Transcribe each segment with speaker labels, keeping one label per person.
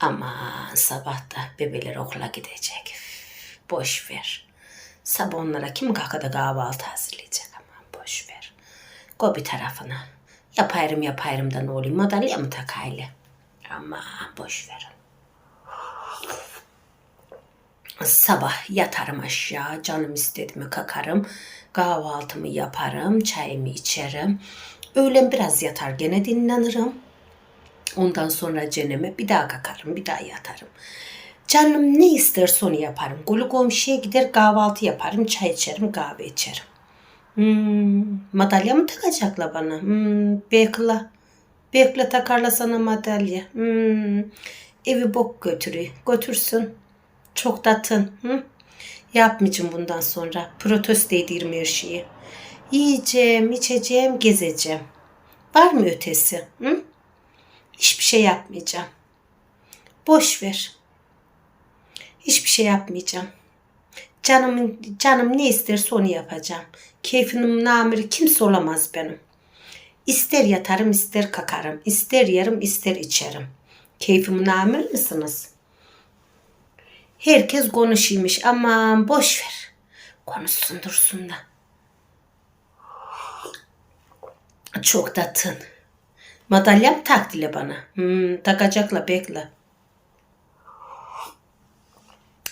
Speaker 1: Aman sabah da bebeler okula gidecek. Boş ver. Sabah onlara kim kalkada kahvaltı hazırlayacak aman boş ver. Go tarafına. Yaparım yaparım da ne olayım madalya mı takaylı? Aman boş verin. Sabah yatarım aşağı, canım istedi mi kakarım, kahvaltımı yaparım, çayımı içerim. Öğlen biraz yatar gene dinlenirim. Ondan sonra ceneme bir daha kakarım, bir daha yatarım. Canım ne isterse onu yaparım. Gulu komşuya gider kahvaltı yaparım, çay içerim, kahve içerim. Hmm, madalya mı takacaklar bana? Hmm, bekle. Bekle takarla sana madalya. Hmm, evi bok götürüyor. Götürsün. Çok tatın. Hı? Yapmayacağım bundan sonra. Protesto edirim her şeyi. Yiyeceğim, içeceğim, gezeceğim. Var mı ötesi? Hı? Hiçbir şey yapmayacağım. Boş ver. Hiçbir şey yapmayacağım. Canımın canım ne isterse onu yapacağım. Keyfimin namiri kimse olamaz benim. İster yatarım, ister kakarım. İster yerim, ister içerim. Keyfimin namir misiniz? Herkes konuşuymuş. Aman boş ver. Konuşsun dursun da. Çok tatın. Madalyam tak dile bana. Hmm, takacakla bekle.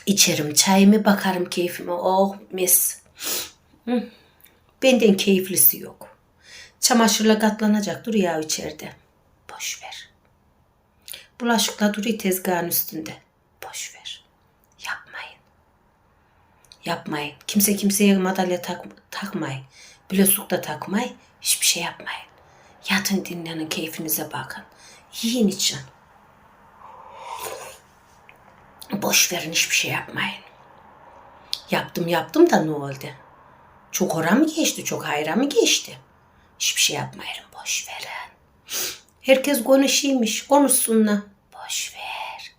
Speaker 1: İçerim çayımı bakarım keyfime. Oh mis. Hmm. Benden keyiflisi yok. Çamaşırla katlanacak dur ya içeride. Boş ver. Bulaşıkla duruyor tezgahın üstünde. Boş ver. Yapmayın. Yapmayın. Kimse kimseye madalya tak, takmayın. Bilezuk da takmayın. Hiçbir şey yapmayın. Yatın dinlenin keyfinize bakın. Yiyin için. Boş verin hiçbir şey yapmayın. Yaptım yaptım da ne oldu? Çok ora mı geçti? Çok hayra mı geçti? Hiçbir şey yapmayın. Boş verin. Herkes konuşuymuş. Konuşsunlar. Boş ver.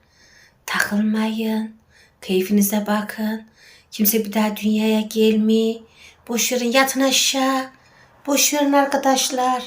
Speaker 1: Takılmayın. Keyfinize bakın. Kimse bir daha dünyaya gelmiyor. Boş verin yatın aşağı. Boş verin arkadaşlar.